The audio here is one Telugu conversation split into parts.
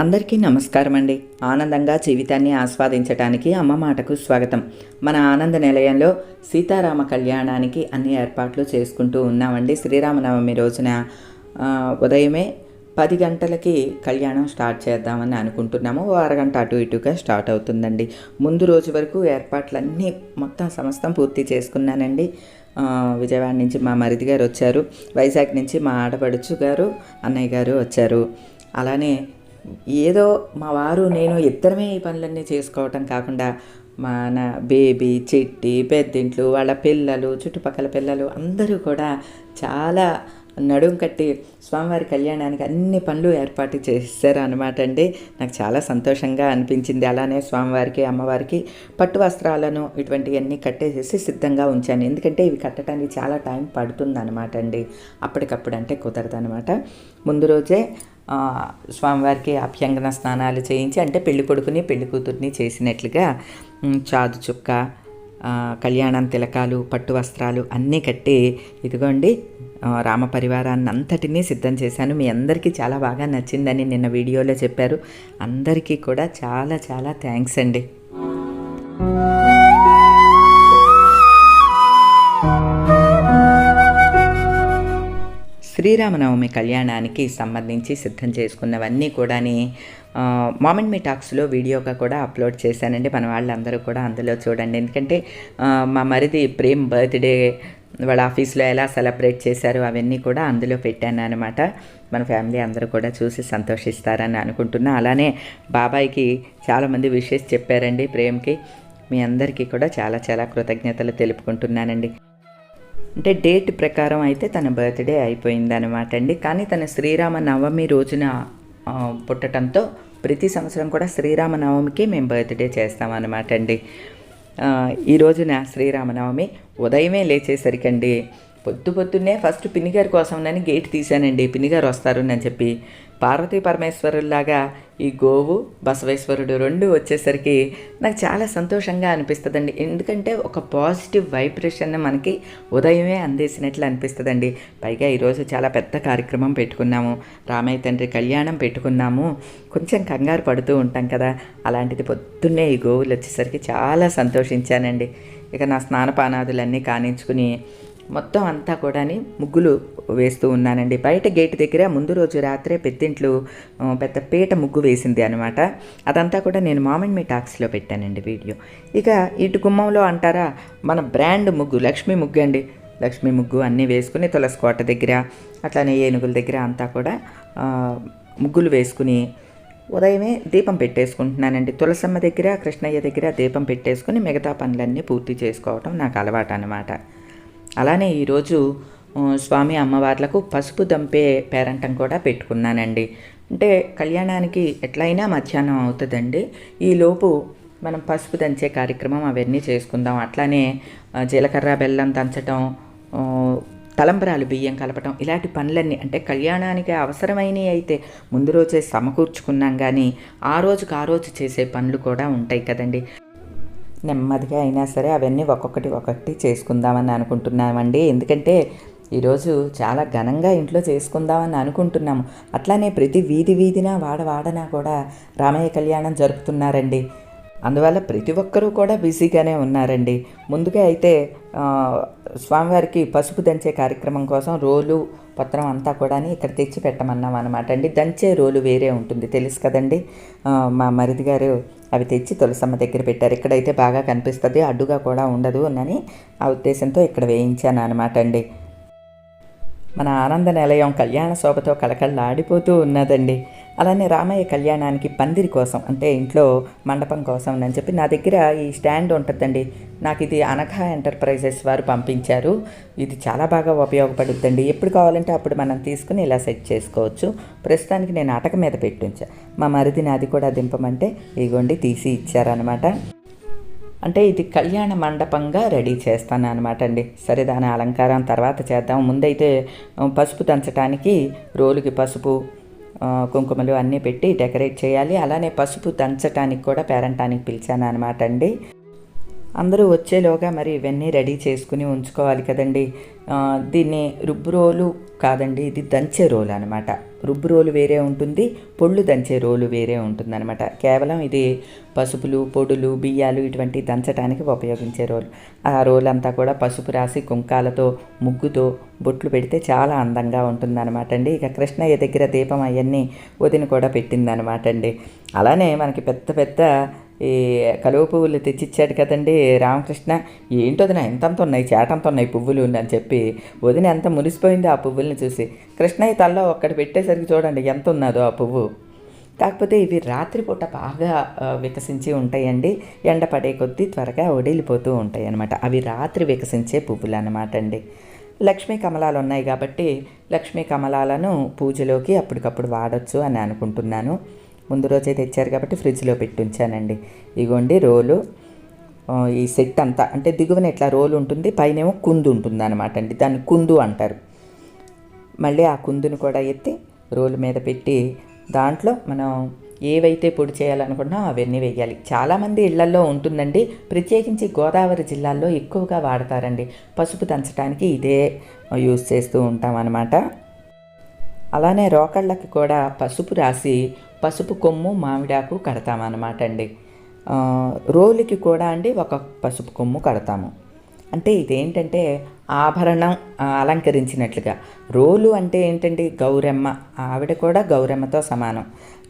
అందరికీ నమస్కారం అండి ఆనందంగా జీవితాన్ని ఆస్వాదించడానికి అమ్మ మాటకు స్వాగతం. మన ఆనంద నిలయంలో సీతారామ కళ్యాణానికి అన్ని ఏర్పాట్లు చేసుకుంటూ ఉన్నామండి. శ్రీరామనవమి రోజున ఉదయమే పది గంటలకి కళ్యాణం స్టార్ట్ చేద్దామని అనుకుంటున్నాము. అరగంట అటు ఇటుగా స్టార్ట్ అవుతుందండి. ముందు రోజు వరకు ఏర్పాట్లన్నీ మొత్తం సమస్తం పూర్తి చేసుకున్నానండి. విజయవాడ నుంచి మా మరిది గారు వచ్చారు. వైజాగ్ నుంచి మా ఆడపడుచు గారు అన్నయ్య గారు వచ్చారు. అలానే ఏదో మా వారు నేను ఇద్దరమే ఈ పనులన్నీ చేసుకోవటం కాకుండా మన బేబీ చిట్టి పెద్దింట్లు వాళ్ళ పిల్లలు చుట్టుపక్కల పిల్లలు అందరూ కూడా చాలా నడుం కట్టి స్వామివారి కళ్యాణానికి అన్ని పనులు ఏర్పాటు చేశారు అనమాట అండి. నాకు చాలా సంతోషంగా అనిపించింది. అలానే స్వామివారికి అమ్మవారికి పట్టు వస్త్రాలను ఇటువంటివన్నీ కట్టేసేసి సిద్ధంగా ఉంచాను. ఎందుకంటే ఇవి కట్టడానికి చాలా టైం పడుతుంది అనమాట అండి. అప్పటికప్పుడు అంటే కుదరదు అనమాట ముందు రోజే స్వామివారికి అభ్యంగన స్నానాలు చేయించి అంటే పెళ్ళి కొడుకుని పెళ్ళి కూతుర్ని చేసినట్లుగా చాదు చుక్క కళ్యాణం తిలకాలు పట్టు వస్త్రాలు అన్నీ కట్టి ఇదిగోండి రామ పరివారాన్ని అంతటినీ సిద్ధం చేశాను. మీ అందరికీ చాలా బాగా నచ్చిందని నిన్న వీడియోలో చెప్పారు. అందరికీ కూడా చాలా చాలా థ్యాంక్స్ అండి. శ్రీరామనవమి కళ్యాణానికి సంబంధించి సిద్ధం చేసుకున్నవన్నీ కూడాని ఆ, మామెంట్ మీ టాక్స్లో వీడియోగా కూడా అప్లోడ్ చేశానండి. మన వాళ్ళందరూ కూడా అందులో చూడండి. ఎందుకంటే మా మరిది ప్రేమ్ బర్త్డే వాళ్ళ ఆఫీస్లో ఎలా సెలబ్రేట్ చేశారు అవన్నీ కూడా అందులో పెట్టాను అనమాట మన ఫ్యామిలీ అందరూ కూడా చూసి సంతోషిస్తారని అనుకుంటున్నా. అలానే బాబాయ్కి చాలామంది విషెస్ చెప్పారండి ప్రేమ్కి. మీ అందరికీ కూడా చాలా చాలా కృతజ్ఞతలు తెలుపుకుంటున్నానండి. అంటే డేట్ ప్రకారం అయితే తన బర్త్డే అయిపోయిందనమాట అండి. కానీ తన శ్రీరామ నవమి రోజున పుట్టడంతో ప్రతి సంవత్సరం కూడా శ్రీరామ నవమికి మేము బర్త్డే చేస్తామన్నమాట అండి. ఈ రోజున శ్రీరామనవమి ఉదయమే లేచేసరికండి పొద్దు పొద్దున్నే ఫస్ట్ పిన్నిగారి కోసంనని గేట్ తీశానండి. పిన్నిగారు వస్తారు అని చెప్పి. పార్వతీ పరమేశ్వరులాగా ఈ గోవు బసవేశ్వరుడు రెండు వచ్చేసరికి నాకు చాలా సంతోషంగా అనిపిస్తుందండి. ఎందుకంటే ఒక పాజిటివ్ వైబ్రేషన్ మనకి ఉదయమే అందేసినట్లు అనిపిస్తుందండి. పైగా ఈరోజు చాలా పెద్ద కార్యక్రమం పెట్టుకున్నాము. రామయ్య తండ్రి కళ్యాణం పెట్టుకున్నాము. కొంచెం కంగారు పడుతూ ఉంటాం కదా. అలాంటిది పొద్దున్నే ఈ గోవులు వచ్చేసరికి చాలా సంతోషించానండి. ఇక నా స్నానపానాదులన్నీ కానించుకుని మొత్తం అంతా కూడా ముగ్గులు వేస్తూ ఉన్నానండి. బయట గేట్ దగ్గర ముందు రోజు రాత్రే పెద్దింట్లు పెద్ద పీట ముగ్గు వేసింది అనమాట అదంతా కూడా నేను మామిడి మీ టాక్స్లో పెట్టానండి వీడియో. ఇక ఇటు గుమ్మంలో అంటారా మన బ్రాండ్ ముగ్గు లక్ష్మీ ముగ్గు అండి. లక్ష్మీ ముగ్గు అన్నీ వేసుకుని తులసి కోట దగ్గర అట్లానే ఏనుగుల దగ్గర అంతా కూడా ముగ్గులు వేసుకుని ఉదయమే దీపం పెట్టేసుకుంటున్నానండి. తులసమ్మ దగ్గర కృష్ణయ్య దగ్గర దీపం పెట్టేసుకుని మిగతా పనులన్నీ పూర్తి చేసుకోవటం నాకు అలవాటు అనమాట అలానే ఈరోజు స్వామి అమ్మవార్లకు పసుపు దంపే పేరంటం కూడా పెట్టుకున్నానండి. అంటే కళ్యాణానికి ఎట్లయినా మధ్యాహ్నం అవుతుందండి. ఈలోపు మనం పసుపు దంచే కార్యక్రమం అవన్నీ చేసుకుందాం. అట్లానే జీలకర్ర బెల్లం దంచటం తలంబరాలు బియ్యం కలపటం ఇలాంటి పనులన్నీ అంటే కళ్యాణానికి అవసరమైనవి అయితే ముందు రోజే సమకూర్చుకున్నాం కానీ ఆ రోజుకి ఆ రోజు చేసే పనులు కూడా ఉంటాయి కదండి. నెమ్మదిగా అయినా సరే అవన్నీ ఒక్కొక్కటి ఒక్కొక్కటి చేసుకుందామని అనుకుంటున్నామండి. ఎందుకంటే ఈరోజు చాలా ఘనంగా ఇంట్లో చేసుకుందామని అనుకుంటున్నాము. అట్లానే ప్రతి వీధి వీధిన వాడ వాడన కూడా రామయ్య కళ్యాణం జరుపుతున్నారండి. అందువల్ల ప్రతి ఒక్కరూ కూడా బిజీగానే ఉన్నారండి. ముందుగా అయితే స్వామివారికి పసుపు దంచే కార్యక్రమం కోసం రోలు పత్రం అంతా కూడా ఇక్కడ తెచ్చి పెట్టమన్నాం అనమాట అండి. దంచే రోలు వేరే ఉంటుంది తెలుసు కదండి. మా మరిది గారు అవి తెచ్చి తులసమ్మ దగ్గర పెట్టారు. ఇక్కడైతే బాగా కనిపిస్తుంది అడ్డుగా కూడా ఉండదు అని ఆ ఉద్దేశంతో ఇక్కడ వేయించాను అనమాట అండి. మన ఆనంద నిలయం కళ్యాణ శోభతో కళకళలాడిపోతూ ఉన్నదండి. అలానే రామయ్య కళ్యాణానికి పందిరి కోసం అంటే ఇంట్లో మండపం కోసం అని చెప్పి నా దగ్గర ఈ స్టాండ్ ఉంటుందండి. నాకు ఇది అనఘా ఎంటర్ప్రైజెస్ వారు పంపించారు. ఇది చాలా బాగా ఉపయోగపడుతుందండి ఎప్పుడు కావాలంటే అప్పుడు మనం తీసుకుని ఇలా సెట్ చేసుకోవచ్చు. ప్రస్తుతానికి నేను అటక మీద పెట్టించా. మా మరిదిని అది కూడా దింపమంటే ఇగోండి తీసి ఇచ్చారనమాట అంటే ఇది కళ్యాణ మండపంగా రెడీ చేస్తాను అనమాట అండి. సరే దాని అలంకారం తర్వాత చేద్దాం. ముందైతే పసుపు దంచడానికి రోలుకి పసుపు కుంకుమలు అన్నీ పెట్టి డెకరేట్ చేయాలి. అలానే పసుపు దంచటానికి కూడా పేరంటానికి పిలిచాను అనమాట అండి. అందరూ వచ్చేలోగా మరి ఇవన్నీ రెడీ చేసుకుని ఉంచుకోవాలి కదండి. దీన్ని రుబ్బు రోలు కాదండి ఇది దంచే రోలు అనమాట రుబ్బు రోలు వేరే ఉంటుంది పొళ్ళు దంచే రోలు వేరే ఉంటుందన్నమాట. కేవలం ఇది పసుపులు పొడులు బియ్యాలు ఇటువంటి దంచడానికి ఉపయోగించే రోలు. ఆ రోలు అంతా కూడా పసుపు రాసి కుంకాలతో ముగ్గుతో బొట్లు పెడితే చాలా అందంగా ఉంటుందన్నమాట అండి. ఇక కృష్ణయ్య దగ్గర దీపం అవన్నీ వదిన కూడా పెట్టిందనమాట అండి. అలానే మనకి పెద్ద పెద్ద ఈ కలువ పువ్వులు తెచ్చిచ్చాడు కదండి రామకృష్ణ. ఏంటో వదిన ఎంతంత ఉన్నాయి చేటంత ఉన్నాయి పువ్వులు అని చెప్పి వదిన ఎంత మునిసిపోయిందో ఆ పువ్వుల్ని చూసి. కృష్ణయ్య తల్లో ఒక్కటి పెట్టేసరికి చూడండి ఎంత ఉన్నదో ఆ పువ్వు. కాకపోతే ఇవి రాత్రిపూట బాగా వికసించి ఉంటాయండి. ఎండ పడే కొద్దీ త్వరగా ఒడిలిపోతూ ఉంటాయి అన్నమాట అవి రాత్రి వికసించే పువ్వులు అనమాట అండి. లక్ష్మీ కమలాలు ఉన్నాయి కాబట్టి లక్ష్మీ కమలాలను పూజలోకి అప్పటికప్పుడు వాడచ్చు అని అనుకుంటున్నాను. ముందు రోజే తెచ్చారు కాబట్టి ఫ్రిడ్జ్లో పెట్టి ఉంచానండి ఇగోండి రోలు. ఈ సెట్ అంతా అంటే దిగువన ఇట్లా రోలు ఉంటుంది పైనేమో కుందు ఉంటుంది అనమాట అండి దాన్ని కుందు అంటారు. మళ్ళీ ఆ కుందుని కూడా ఎత్తి రోలు మీద పెట్టి దాంట్లో మనం ఏవైతే పొడి చేయాలనుకున్నా అవన్నీ వేయాలి. చాలామంది ఇళ్ళల్లో ఉంటుందండి. ప్రత్యేకించి గోదావరి జిల్లాల్లో ఎక్కువగా వాడతారండి. పసుపు దంచడానికి ఇదే యూజ్ చేస్తూ ఉంటాం అన్నమాట అలానే రోకళ్ళకి కూడా పసుపు రాసి పసుపు కొమ్ము మామిడాకు కడతామన్నమాట అండి. రోలుకి కూడా అండి ఒక పసుపు కొమ్ము కడతాము. అంటే ఇదేంటంటే ఆభరణం అలంకరించినట్లుగా. రోలు అంటే ఏంటండి? గౌరమ్మ. ఆవిడ కూడా గౌరమ్మతో సమానం.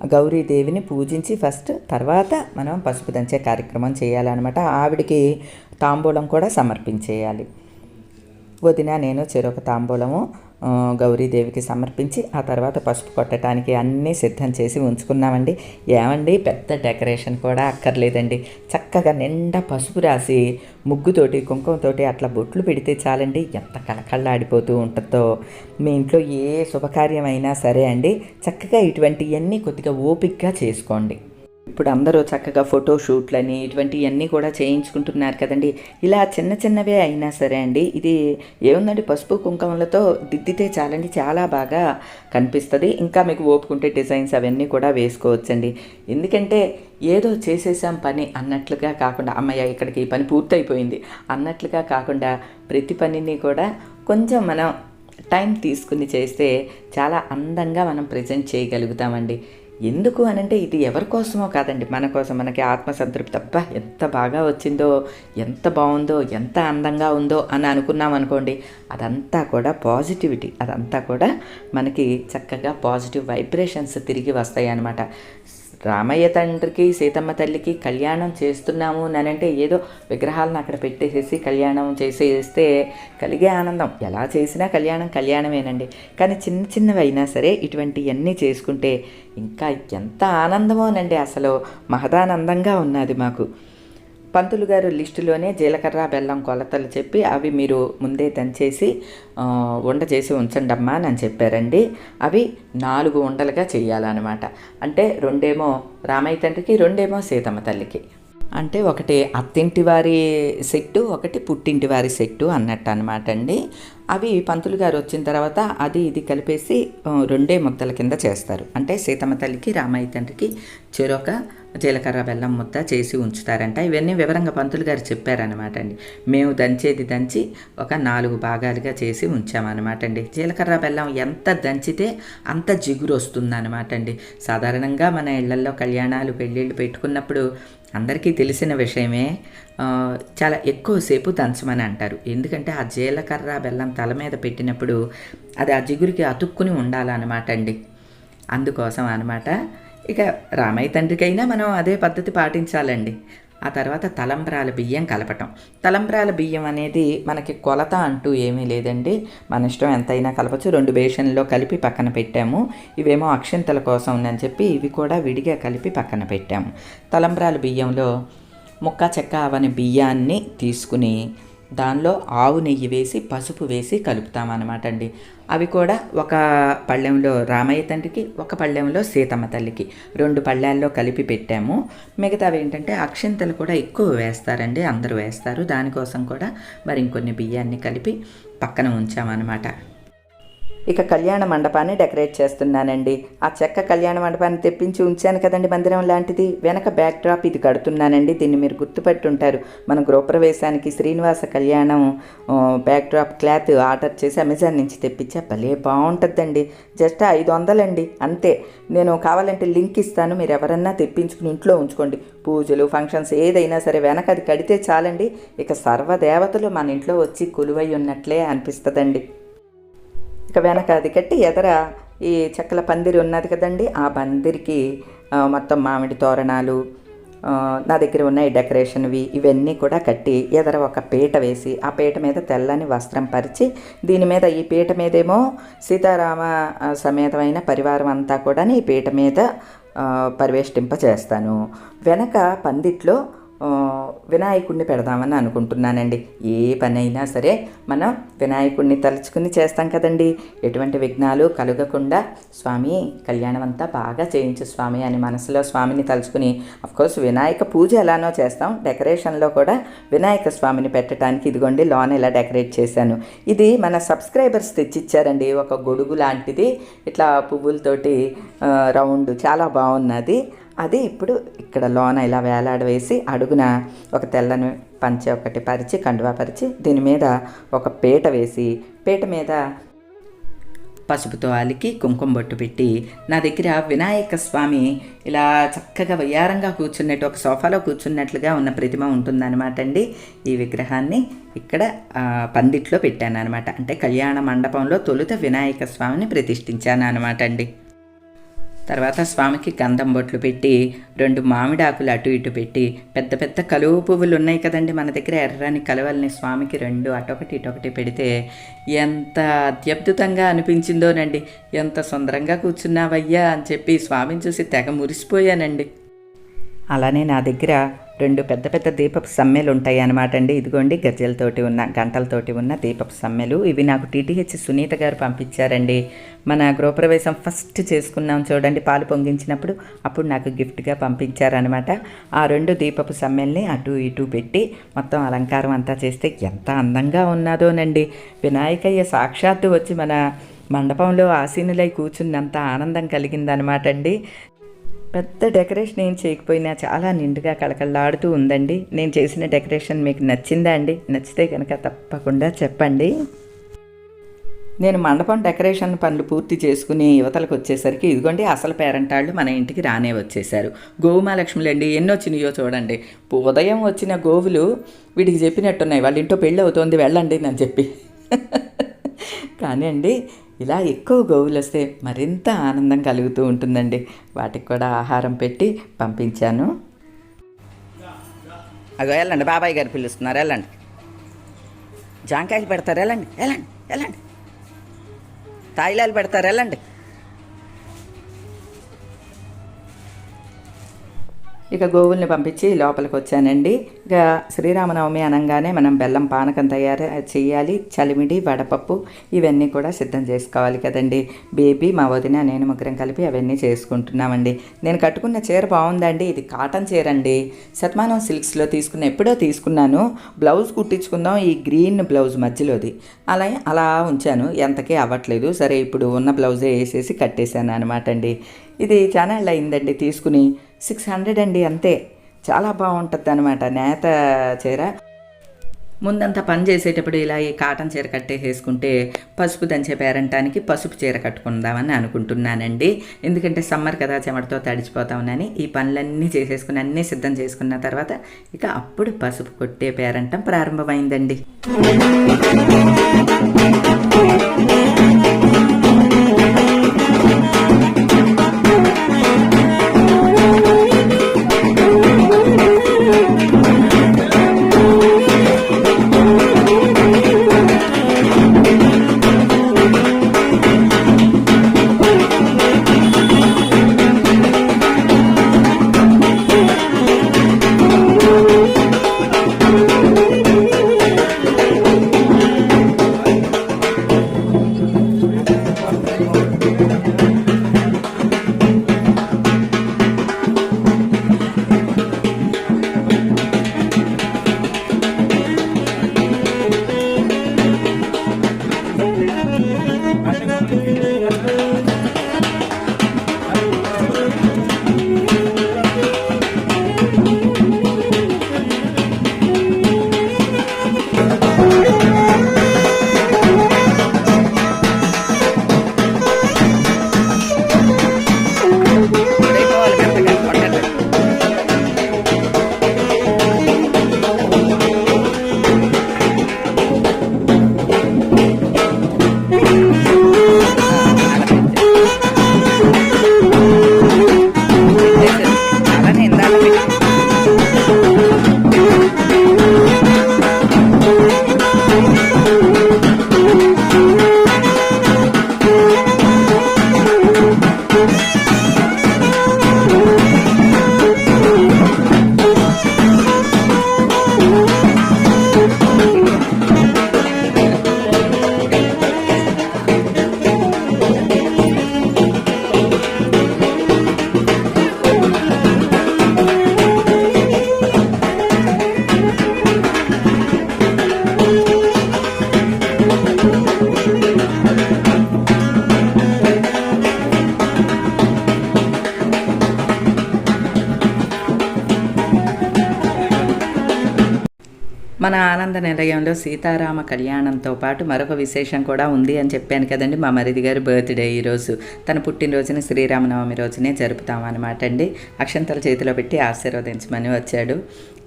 గౌరీదేవిని పూజించి ఫస్ట్ తర్వాత మనం పసుపు దంచే కార్యక్రమం చేయాలన్నమాట. ఆవిడికి తాంబూలం కూడా సమర్పించేయాలి. వదిన నేను చెరొక తాంబూలము గౌరీదేవికి సమర్పించి ఆ తర్వాత పసుపు కొట్టడానికి అన్నీ సిద్ధం చేసి ఉంచుకున్నామండి. ఏమండి? పెద్ద డెకరేషన్ కూడా అక్కర్లేదండి. చక్కగా నిండా పసుపు రాసి ముగ్గుతోటి కుంకుమతోటి అట్లా బొట్లు పెడితే చాలండి. ఎంత కళకళలాడిపోతూ ఉంటుందో. మీ ఇంట్లో ఏ శుభకార్యమైనా సరే అండి చక్కగా ఇటువంటివన్నీ కొద్దిగా ఓపికగా చేసుకోండి. ఇప్పుడు అందరూ చక్కగా ఫోటో షూట్లని ఇటువంటివన్నీ కూడా చేయించుకుంటున్నారు కదండి. ఇలా చిన్న చిన్నవే అయినా సరే అండి ఇది ఏముందండి పసుపు కుంకుమలతో దిద్దితే చాలండి చాలా బాగా కనిపిస్తుంది. ఇంకా మీకు ఓపుకుంటే డిజైన్స్ అవన్నీ కూడా వేసుకోవచ్చండి. ఎందుకంటే ఏదో చేసేసాం పని అన్నట్లుగా కాకుండా అమ్మయ్య ఇక్కడికి ఈ పని పూర్తయిపోయింది అన్నట్లుగా కాకుండా ప్రతి పనిని కూడా కొంచెం మనం టైం తీసుకుని చేస్తే చాలా అందంగా మనం ప్రజెంట్ చేయగలుగుతామండి. ఎందుకు అనంటే ఇది ఎవరి కోసమో కాదండి. మన కోసం మనకి ఆత్మసంతృప్తి. అబ్బా ఎంత బాగా వచ్చిందో ఎంత బాగుందో ఎంత అందంగా ఉందో అని అనుకున్నాం అనుకోండి అదంతా కూడా పాజిటివిటీ. అదంతా కూడా మనకి చక్కగా పాజిటివ్ వైబ్రేషన్స్ తిరిగి వస్తాయి అన్నమాట రామయ్య తండ్రికి సీతమ్మ తల్లికి కళ్యాణం చేస్తున్నాము అని అంటే ఏదో విగ్రహాలను అక్కడ పెట్టేసేసి కళ్యాణం చేసేస్తే కలిగే ఆనందం. ఎలా చేసినా కళ్యాణం కళ్యాణమేనండి. కానీ చిన్న చిన్నవి అయినా సరే ఇటువంటివన్నీ చేసుకుంటే ఇంకా ఎంత ఆనందమోనండి. అసలు మహదానందంగా ఉన్నది మాకు. పంతులు గారు లిస్టులోనే జీలకర్ర బెల్లం కొలతలు చెప్పి అవి మీరు ముందే దంచేసి ఆ, ఉండ చేసి ఉంచండమ్మా అని చెప్పారండి. అవి నాలుగు ఉండలుగా చేయాలన్నమాట. అంటే రెండేమో రామయ్య తండ్రికి రెండేమో సీతమ్మ తల్లికి. అంటే ఒకటి అత్తింటి వారి సెట్టు ఒకటి పుట్టింటి వారి సెట్టు అన్నట్టు అనమాట అండి. అవి పంతులు గారు వచ్చిన తర్వాత అది ఇది కలిపేసి రెండే ముద్దల కింద చేస్తారు. అంటే సీతమ్మ తల్లికి రామయ్య తండ్రికి చెరొక జీలకర్ర బెల్లం ముద్ద చేసి ఉంచుతారంట. ఇవన్నీ వివరంగా పంతులు గారు చెప్పారనమాట అండి. మేము దంచేది దంచి ఒక నాలుగు భాగాలుగా చేసి ఉంచామన్నమాట అండి. జీలకర్ర బెల్లం ఎంత దంచితే అంత జిగురు వస్తుందన్నమాట అండి. సాధారణంగా మన ఇళ్ళల్లో కళ్యాణాలు పెళ్ళిళ్ళు పెట్టుకున్నప్పుడు అందరికీ తెలిసిన విషయమే చాలా ఎక్కువసేపు దంచమని అంటారు. ఎందుకంటే ఆ జీలకర్ర బెల్లం తల మీద పెట్టినప్పుడు అది ఆ జిగురికి అతుక్కుని ఉండాలన్నమాట అండి. అందుకోసం అనమాట ఇక రామయ్య తండ్రికైనా మనం అదే పద్ధతి పాటించాలండి. ఆ తర్వాత తలంబ్రాల బియ్యం కలపటం. తలంబ్రాల బియ్యం అనేది మనకి కొలత అంటూ ఏమీ లేదండి. మన ఇష్టం ఎంతైనా కలపచ్చు. రెండు బేషన్లో కలిపి పక్కన పెట్టాము. ఇవేమో అక్షంతల కోసం అని చెప్పి ఇవి కూడా విడిగా కలిపి పక్కన పెట్టాము. తలంబ్రాల బియ్యంలో ముక్క చెక్క అవని బియ్యాన్ని తీసుకుని దానిలో ఆవు నెయ్యి వేసి పసుపు వేసి కలుపుతామన్నమాట అండి అవి కూడా ఒక పళ్ళెంలో రామయ్య తండ్రికి ఒక పళ్ళెంలో సీతమ్మ తల్లికి రెండు పళ్ళెల్లో కలిపి పెట్టాము. మిగతావి ఏంటంటే అక్షింతలు కూడా ఎక్కువ వేస్తారండి అందరూ వేస్తారు. దానికోసం కూడా మరి ఇంకొన్ని బియ్యాన్ని కలిపి పక్కన ఉంచామన్నమాట. ఇక కళ్యాణ మండపాన్ని డెకరేట్ చేస్తున్నానండి. ఆ చెక్క కళ్యాణ మండపాన్ని తెప్పించి ఉంచాను కదండి మందిరం లాంటిది. వెనక బ్యాక్ డ్రాప్ ఇది కడుతున్నానండి. దీన్ని మీరు గుర్తుపెట్టుంటారు. మన గృహప్రవేశానికి Srinivasa Kalyanam backdrop cloth order చేసి అమెజాన్ నుంచి తెప్పించా. భలే బాగుంటుందండి. జస్ట్ ఐదు వందలండి. అంతే. నేను కావాలంటే లింక్ ఇస్తాను. మీరు ఎవరన్నా తెప్పించుకుని ఇంట్లో ఉంచుకోండి. పూజలు ఫంక్షన్స్ ఏదైనా సరే వెనక అది కడితే చాలండి. ఇక సర్వదేవతలు మన ఇంట్లో వచ్చి కొలువై ఉన్నట్లే అనిపిస్తుందండి. ఇక వెనక అది కట్టి ఎదర ఈ చెక్కల పందిరి ఉన్నది కదండి ఆ పందిరికి మొత్తం మామిడి తోరణాలు నా దగ్గర ఉన్నాయి డెకరేషన్వి ఇవన్నీ కూడా కట్టి ఎదర ఒక పీట వేసి ఆ పీట మీద తెల్లని వస్త్రం పరిచి దీని మీద ఈ పీట మీదేమో సీతారామ సమేతమైన పరివారం అంతా కూడా ఈ పీట మీద పరివేష్టింప చేస్తాను వెనక పందిట్లో వినాయకుడిని పెడదామని అనుకుంటున్నానండి. ఏ పని అయినా సరే మనం వినాయకుడిని తలుచుకుని చేస్తాం కదండి. ఎటువంటి విఘ్నాలు కలగకుండా స్వామి కళ్యాణం అంతా బాగా చేయించు స్వామి అని మనసులో స్వామిని తలుచుకుని కోర్స్ వినాయక పూజ ఎలానో చేస్తాం. డెకరేషన్లో కూడా వినాయక స్వామిని పెట్టడానికి ఇదిగోండి లోన్ ఇలా డెకరేట్ చేశాను. ఇది మన సబ్స్క్రైబర్స్ తెచ్చిచ్చారండి. ఒక గొడుగు లాంటిది. ఇట్లా పువ్వులతోటి రౌండ్. చాలా బాగున్నది. అది ఇప్పుడు ఇక్కడ లోన ఇలా వేలాడవేసి అడుగున ఒక తెల్లని పంచె ఒకటి పరిచి కండువా పరిచి దీని మీద ఒక పీట వేసి పీట మీద పసుపుతో అలికి కుంకుమ బొట్టు పెట్టి నా దగ్గర వినాయక స్వామి ఇలా చక్కగా వయ్యారంగా కూర్చున్నట్టు ఒక సోఫాలో కూర్చున్నట్లుగా ఉన్న ప్రతిమ ఉంటుందన్నమాట అండి. ఈ విగ్రహాన్ని ఇక్కడ పందిట్లో పెట్టాను అనమాట అంటే కళ్యాణ మండపంలో తొలుత వినాయక స్వామిని ప్రతిష్ఠించాను అనమాట అండి. తర్వాత స్వామికి గంధం బొట్లు పెట్టి రెండు మామిడాకులు అటు ఇటు పెట్టి పెద్ద పెద్ద కలువ పువ్వులు ఉన్నాయి కదండి మన దగ్గర ఎర్రని కలువల్ని స్వామికి రెండు అటొకటి ఇటొకటి పెడితే ఎంత అత్యద్భుతంగా అనిపించిందోనండి. ఎంత సుందరంగా కూర్చున్నావయ్యా అని చెప్పి స్వామిని చూసి తెగ మురిసిపోయానండి. అలానే నా దగ్గర రెండు పెద్ద పెద్ద దీపపు సమ్మెలు ఉంటాయి అనమాట అండి. ఇదిగోండి గజ్జలతోటి ఉన్న గంటలతోటి ఉన్న దీపపు సమ్మెలు. ఇవి నాకు టీటీహెచ్ సునీత గారు పంపించారండి. మన గృహప్రవేశం ఫస్ట్ చేసుకున్నాం చూడండి పాలు పొంగించినప్పుడు అప్పుడు నాకు గిఫ్ట్గా పంపించారనమాట ఆ రెండు దీపపు సమ్మెల్ని అటు ఇటు పెట్టి మొత్తం అలంకారం అంతా చేస్తే ఎంత అందంగా ఉన్నదోనండి. వినాయకయ్య సాక్షాత్తు వచ్చి మన మండపంలో ఆసీనులై కూర్చున్నంత ఆనందం కలిగిందనమాట అండి. పెద్ద డెకరేషన్ ఏం చేయకపోయినా చాలా నిండుగా కళకళలాడుతూ ఉందండి. నేను చేసిన డెకరేషన్ మీకు నచ్చిందా అండి? నచ్చితే కనుక తప్పకుండా చెప్పండి. నేను మండపం డెకరేషన్ పనులు పూర్తి చేసుకుని యువతలకు వచ్చేసరికి ఇదిగోండి అసలు పేరంటాళ్ళు మన ఇంటికి రానే వచ్చేసారు గోవుమాలక్ష్ములు అండి ఎన్ని వచ్చినాయో చూడండి. ఉదయం వచ్చిన గోవులు వీడికి చెప్పినట్టున్నాయి వాళ్ళ ఇంట్లో పెళ్ళి అవుతోంది వెళ్ళండి అని చెప్పి. కానీ అండి ఇలా ఎక్కువ గోవులు వస్తే మరింత ఆనందం కలుగుతూ ఉంటుందండి. వాటికి కూడా ఆహారం పెట్టి పంపించాను. అగో వెళ్ళండి బాబాయ్ గారు పిలుస్తున్నారు. వెళ్ళండి జాంకాయలు పెడతారు. వెళ్ళండి వెళ్ళండి వెళ్ళండి తాయిలాలు పెడతారు. వెళ్ళండి ఇక గోవుల్ని పంపించి లోపలికి వచ్చానండి ఇక శ్రీరామనవమి అనగానే మనం బెల్లం పానకం తయారు చేయాలి. చలిమిడి వడపప్పు ఇవన్నీ కూడా సిద్ధం చేసుకోవాలి కదండి. బేబీ మా వదిన నేను ముగ్గురం కలిపి అవన్నీ చేసుకుంటున్నామండి. నేను కట్టుకున్న చీర బాగుందండి. ఇది కాటన్ చీర అండి శతమానం సిల్క్స్లో తీసుకున్న ఎప్పుడో తీసుకున్నాను. బ్లౌజ్ కుట్టించుకుందాం. ఈ గ్రీన్ బ్లౌజ్ మధ్యలోది. అలా అలా ఉంచాను. ఎంతకీ అవ్వట్లేదు. సరే ఇప్పుడు ఉన్న బ్లౌజే వేసేసి కట్టేశాను అనమాట అండి ఇది ఛానల్ అయిందండి తీసుకుని. సిక్స్ హండ్రెడ్ అండి అంతే. చాలా బాగుంటుంది అనమాట నేత చీర. ముందంతా పని చేసేటప్పుడు ఇలా ఈ కాటన్ చీర కట్టేసేసుకుంటే పసుపు దంచే పేరంటానికి పసుపు చీర కట్టుకుందామని అనుకుంటున్నానండి. ఎందుకంటే సమ్మర్ కదా చెమటతో తడిచిపోతామని ఈ పనులన్నీ చేసేసుకుని అన్నీ సిద్ధం చేసుకున్న తర్వాత ఇక అప్పుడు పసుపు కొట్టే పేరంటం ప్రారంభమైందండి. Aşkım. నిలయంలో సీతారామ కళ్యాణంతో పాటు మరొక విశేషం కూడా ఉంది అని చెప్పాను కదండి. మా మరిది గారి బర్త్డే ఈరోజు తన పుట్టినరోజుని శ్రీరామనవమి రోజునే జరుపుతామన్నమాట అండి. అక్షంతల చేతిలో పెట్టి ఆశీర్వదించమని వచ్చాడు.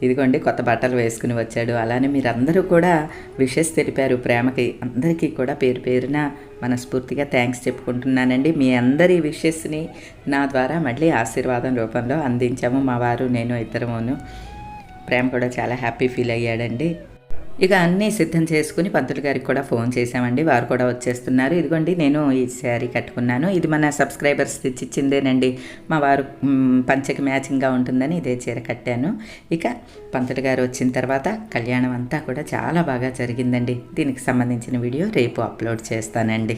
ఇదిగోండి కొత్త బట్టలు వేసుకుని వచ్చాడు. అలానే మీరందరూ కూడా విషెస్ తెలిపారు. ప్రేమకి అందరికీ కూడా పేరు పేరున మనస్ఫూర్తిగా థ్యాంక్స్ చెప్పుకుంటున్నానండి. మీ అందరి విషెస్ని నా ద్వారా మళ్ళీ ఆశీర్వాదం రూపంలో అందించాము మా వారు నేను ఇద్దరమును. ప్రేమ కూడా చాలా హ్యాపీ ఫీల్ అయ్యాడండి. ఇక అన్నీ సిద్ధం చేసుకుని పంతులు గారికి కూడా ఫోన్ చేశామండి. వారు కూడా వచ్చేస్తున్నారు. ఇదిగోండి నేను ఈ శారీ కట్టుకున్నాను. ఇది మన సబ్స్క్రైబర్స్ తెచ్చిచ్చిందేనండి. మా వారు పంచకి మ్యాచింగ్గా ఉంటుందని ఇదే చీర కట్టాను. ఇక పంతులు గారు వచ్చిన తర్వాత కళ్యాణం అంతా కూడా చాలా బాగా జరిగిందండి. దీనికి సంబంధించిన వీడియో రేపు అప్లోడ్ చేస్తానండి.